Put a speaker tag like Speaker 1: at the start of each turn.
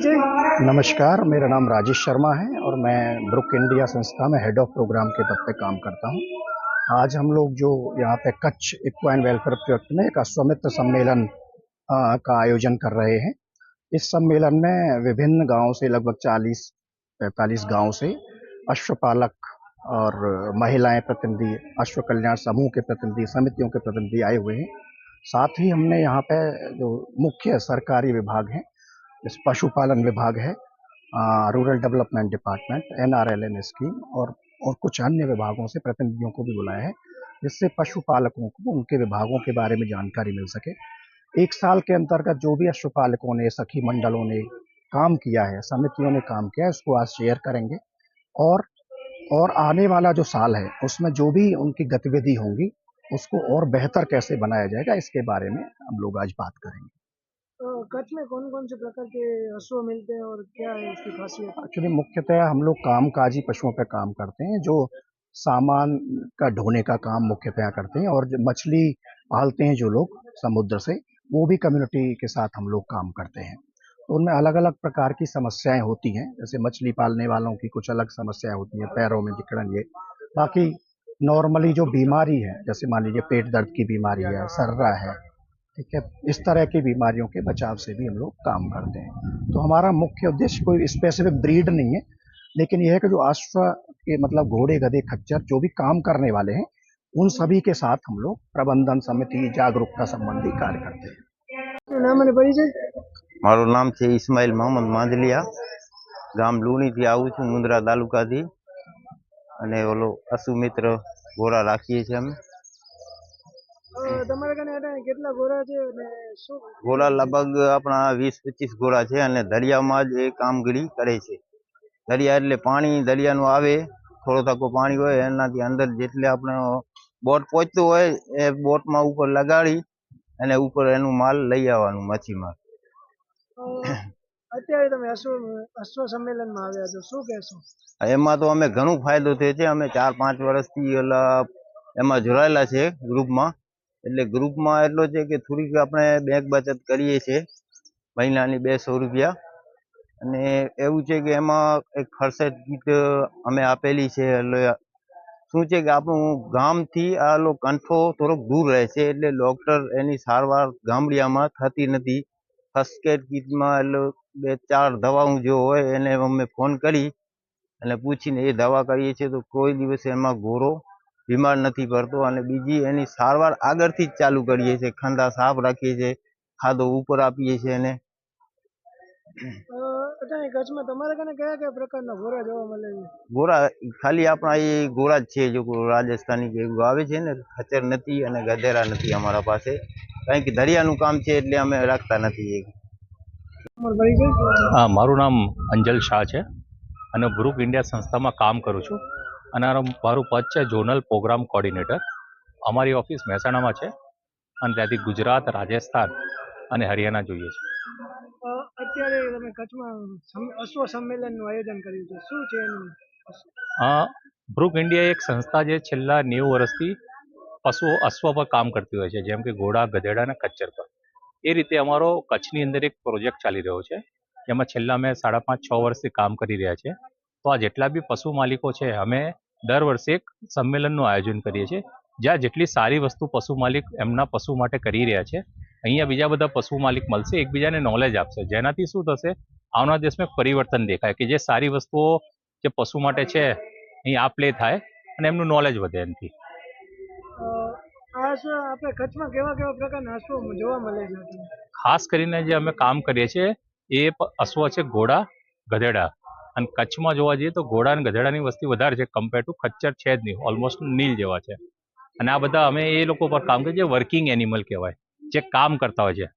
Speaker 1: परिचय
Speaker 2: नमस्कार मेरा नाम राजेश शर्मा है और मैं ब्रुक इंडिया संस्था में हेड ऑफ़ प्रोग्राम के पद पे काम करता हूँ। आज हम लोग जो यहाँ पे कच्छ इक्वाइन वेलफेयर प्रोजेक्ट में एक अश्वमित्र सम्मेलन अ, का आयोजन कर रहे हैं। इस सम्मेलन में विभिन्न गाँवों से लगभग 40 पैंतालीस गाँव से अश्वपालक और महिलाएँ प्रतिनिधि अश्व कल्याण समूह के प्रतिनिधि समितियों के प्रतिनिधि आए हुए हैं। साथ ही हमने यहाँ पे जो मुख्य सरकारी विभाग हैं इस पशुपालन विभाग है rural development department N R L N scheme और और कुछ अन्य विभागों से प्रतिनिधियों को भी बुलाया है, जिससे पशुपालकों को उनके विभागों के बारे में जानकारी मिल सके। एक साल के अंतर्गत जो भी पशुपालकों ने, सखी मंडलों ने काम किया है, समितियों ने काम किया है, उसको आज शेयर करेंगे। और और आने वाला जो साल है, उसमें जो भी उनकी गतिविधि होंगी, उसको और बेहतर कैसे बनाया जाएगा, इसके बारे में हम लोग आज बात करेंगे।
Speaker 1: कच्छ में कौन कौन से प्रकार के अश्व मिलते हैं और क्या है उसकी खासियत?
Speaker 2: एक्चुअली मुख्यतः हम लोग कामकाजी पशुओं पर काम करते हैं, जो सामान का ढोने का काम मुख्यतः करते हैं और मछली पालते हैं जो लोग समुद्र से, वो भी कम्युनिटी के साथ हम लोग काम करते हैं। तो उनमें अलग अलग प्रकार की समस्याएँ होती हैं, जैसे मछली पालने वालों की कुछ अलग समस्याएँ होती हैं, पैरों में जिकड़न ये। बाकी नॉर्मली जो बीमारी है, जैसे मान लीजिए पेट दर्द की बीमारी है, सर्रा है ठीक है इस तरह की बीमारियों के बचाव से भी हम लोग काम करते हैं तो हमारा मुख्य उद्देश्य कोई स्पेसिफिक ब्रीड नहीं है लेकिन यह है कि जो अश्व के मतलब घोड़े गधे खच्चर जो भी काम करने वाले हैं उन सभी के साथ हम लोग प्रबंधन समिति जागरूकता संबंधी कार्य करते हैं
Speaker 1: શું નામ અને પરિચય
Speaker 3: મારું નામ છે ઇસ્માઇલ મોહમ્મદ માંજલિયા ગામ લુણીથી આવું છું મુંદ્રા તાલુકાથી અને ઓલો અસુમિત્ર ઘોડા રાખીએ છીએ અમે
Speaker 1: અ, તમારા કને અટાણે કેટલા ગોરા છે અને શું?
Speaker 3: ઘોડા લગભગ આપણા વીસ પચીસ ઘોડા છે અને દરિયામાં જ એ કામગીરી કરે છે. દરિયા એટલે પાણી દરિયાનું આવે થોડો થકો પાણી હોય એનાથી અંદર જેટલે આપણે બોટ પહોંચતું હોય એ બોટમાં ઉપર લગાડી અને ઉપર એનું માલ લઈ આવવાનું મચ્છીમાર
Speaker 1: અત્યારે તમે અશ્વ અશ્વ સંમેલનમાં આવ્યા છો શું કહેશો?
Speaker 3: એમાં તો અમે ઘણું ફાયદો થયો છે અમે ચાર પાંચ વર્ષથી એમાં જોડાયેલા છે ગ્રુપમાં. એટલે ગ્રુપમાં એટલો છે કે થોડીક આપણે બેંક બચત કરીએ છીએ. મહિનાની બેસો રૂપિયા. અને એવું છે કે એમાં એક ખર્ચત કીટ અમે આપેલી છે. એટલે શું છે કે આપણું ગામથી આ કંઠો થોડોક દૂર રહે છે. એટલે ડૉક્ટર એની સારવાર ગામડિયામાં થતી નથી. ફર્સ્ટ એડ કીટમાં એટલે બે ચાર દવાઓ જો હોય એને અમે ફોન કરી અને પૂછીને એ દવા કરીએ છીએ તો કોઈ દિવસ એમાં ગોરો બીમાર નથી પડતો અને બીજી એની સારવાર આગળથી જ ચાલુ કરીએ છીએ. ખંધા સાફ રાખીએ છીએ ખાધો ઉપર આપીએ છીએ એને
Speaker 1: કચ્છમાં તમારા કને કયા કયા પ્રકારના ગોરા જોવા મળે છે?
Speaker 3: ગોરા ખાલી આપણા એ ગોરા જ છે જો રાજસ્થાની કે આવે છે ને ખચર નથી અને ગધેરા નથી અમારા પાસે. કારણ કે દરિયાનું કામ છે એટલે અમે રાખતા નથી
Speaker 4: હા મારું નામ અંજલ શાહ છે અને ગ્રુપ ઇન્ડિયા સંસ્થામાં કામ કરું છું. અને મારું પદ છે ઝોનલ પ્રોગ્રામ કોર્ડિનેટર અમારી ઓફિસ મહેસાણામાં છે અને ત્યાંથી ગુજરાત રાજસ્થાન અને હરિયાણા જોઈએ છે.
Speaker 1: અત્યારે તમે કચ્છમાં અશ્વ સંમેલનનું આયોજન કર્યું છે. શું છે એનું?
Speaker 4: બ્રુક ઇન્ડિયા એક સંસ્થા જે છેલ્લા નેવું વર્ષથી પશુઓ અશ્વ પર કામ કરતી હોય છે જેમ કે ઘોડા ગધેડા અને કચ્છર પર. એ રીતે અમારો કચ્છની અંદર એક પ્રોજેક્ટ ચાલી રહ્યો છે. જેમાં છેલ્લા અમે સાડા પાંચ છ વર્ષથી કામ કરી રહ્યા છે. તો આ જેટલા બી પશુ માલિકો છે અમે દર વર્ષે એક સંમેલનનું આયોજન કરીએ છીએ જ્યાં જેટલી સારી વસ્તુ પશુ માલિક એમના પશુ માટે કરી રહ્યા છે અહીંયા બીજા બધા પશુ માલિક મળશે એકબીજાને નોલેજ આપશે. જેનાથી શું થશે? આવનાર દેશમાં પરિવર્તન દેખાય કે જે સારી વસ્તુઓ જે પશુ માટે છે અહીં આપ લે થાય અને એમનું નોલેજ વધે એનાથી.
Speaker 1: અ, આપણે કચ્છમાં કેવા કેવા પ્રકારના અશ્વ જોવા મળે છે?
Speaker 4: ખાસ કરીને જે અમે કામ કરીએ છીએ એ અશ્વ છે ઘોડા ગધેડા. અને કચ્છમાં જોવા જઈએ તો ઘોડા અને ગધેડાની વસ્તી વધારે છે કમ્પેર ટુ ખચ્ચર છે જ નહીં ઓલમોસ્ટ નીલ જેવા છે. અને આ બધા અમે એ લોકો પર કામ કરીએ જે વર્કિંગ એનિમલ કહેવાય, જે કામ કરતા હોય છે.